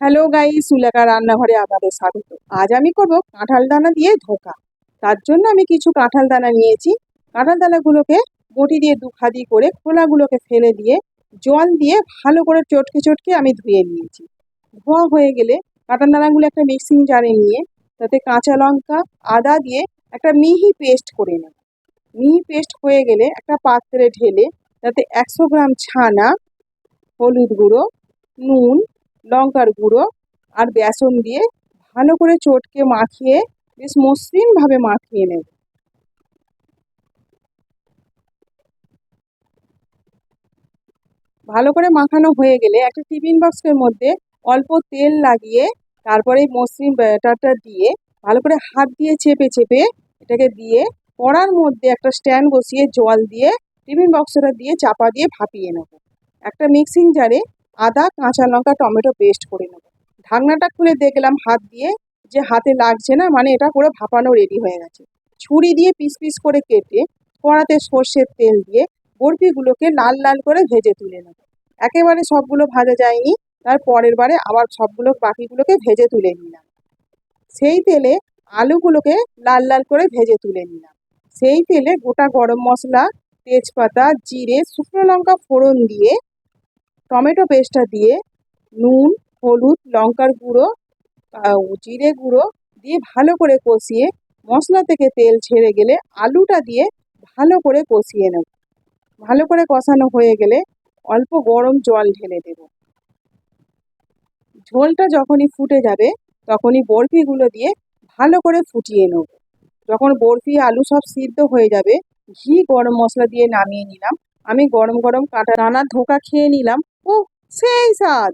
Hello guy Sulekha রান্নাঘরে আপনাদের স্বাগত। আজ আমি করব কাঁঠাল দানা দিয়ে ধোকা। তার জন্য আমি কিছু কাঁঠাল দানা নিয়েছি। কাঁঠাল দানাগুলোকে বটি দিয়ে দু খাদি করে খোলাগুলোকে ফেলে দিয়ে জল দিয়ে ভালো করে চটকে চটকে আমি ধুয়ে নিয়েছি। ধোয়া হয়ে গেলে কাঁঠাল দানাগুলো একটা মিক্সিং জারে নিয়ে তাতে কাঁচা লঙ্কা, আদা দিয়ে একটা মিহি পেস্ট করে নেব। মিহি পেস্ট হয়ে গেলে একটা পাত্রে ঢেলে তাতে একশো গ্রাম ছানা, হলুদ গুঁড়ো, নুন লঙ্কার গুঁড়ো আর বেসন দিয়ে ভালো করে চটকে মাখিয়ে বেশ মসৃণভাবে মাখিয়ে নেব। ভালো করে মাখানো হয়ে গেলে একটা টিফিন বক্সের মধ্যে অল্প তেল লাগিয়ে তারপরে মসৃণ ব্যাটারটা দিয়ে ভালো করে হাত দিয়ে চেপে চেপে এটাকে দিয়ে কড়ার মধ্যে একটা স্ট্যান্ড বসিয়ে জল দিয়ে টিফিন বক্সটা দিয়ে চাপা দিয়ে ভাপিয়ে নেব। একটা মিক্সিং জারে আদা, কাঁচা লঙ্কা, টমেটো পেস্ট করে নেব। ঢাকনাটা খুলে দেখলাম হাত দিয়ে যে হাতে লাগছে না মানে এটা পুরো ভাপানো রেডি হয়ে গেছে। ছুরি দিয়ে পিস পিস করে কেটে কড়াতে সর্ষের তেল দিয়ে বরফিগুলোকে লাল লাল করে ভেজে তুলে নেব। একেবারে সবগুলো ভাজা যায়নি, তার পরের বারে আবার সবগুলো বাকিগুলোকে ভেজে তুলে নিলাম। সেই তেলে আলুগুলোকে লাল লাল করে ভেজে তুলে নিলাম। সেই তেলে গোটা গরম মশলা, তেজপাতা, জিরে, শুকনো লঙ্কা ফোড়ন দিয়ে টমেটো পেস্টটা দিয়ে নুন, হলুদ, লঙ্কার গুঁড়ো জিরে গুঁড়ো দিয়ে ভালো করে কষিয়ে মশলা থেকে তেল ছেড়ে গেলে আলুটা দিয়ে ভালো করে কষিয়ে নেব। ভালো করে কষানো হয়ে গেলে অল্প গরম জল ঢেলে দেব। ঝোলটা যখনই ফুটে যাবে, তখনই বরফিগুলো দিয়ে ভালো করে ফুটিয়ে নেব। যখন বরফি, আলু সব সিদ্ধ হয়ে যাবে, ঘি, গরম মশলা দিয়ে নামিয়ে নিলাম। আমি গরম গরম কাটা রান্নার ধোকা খেয়ে নিলাম। 세상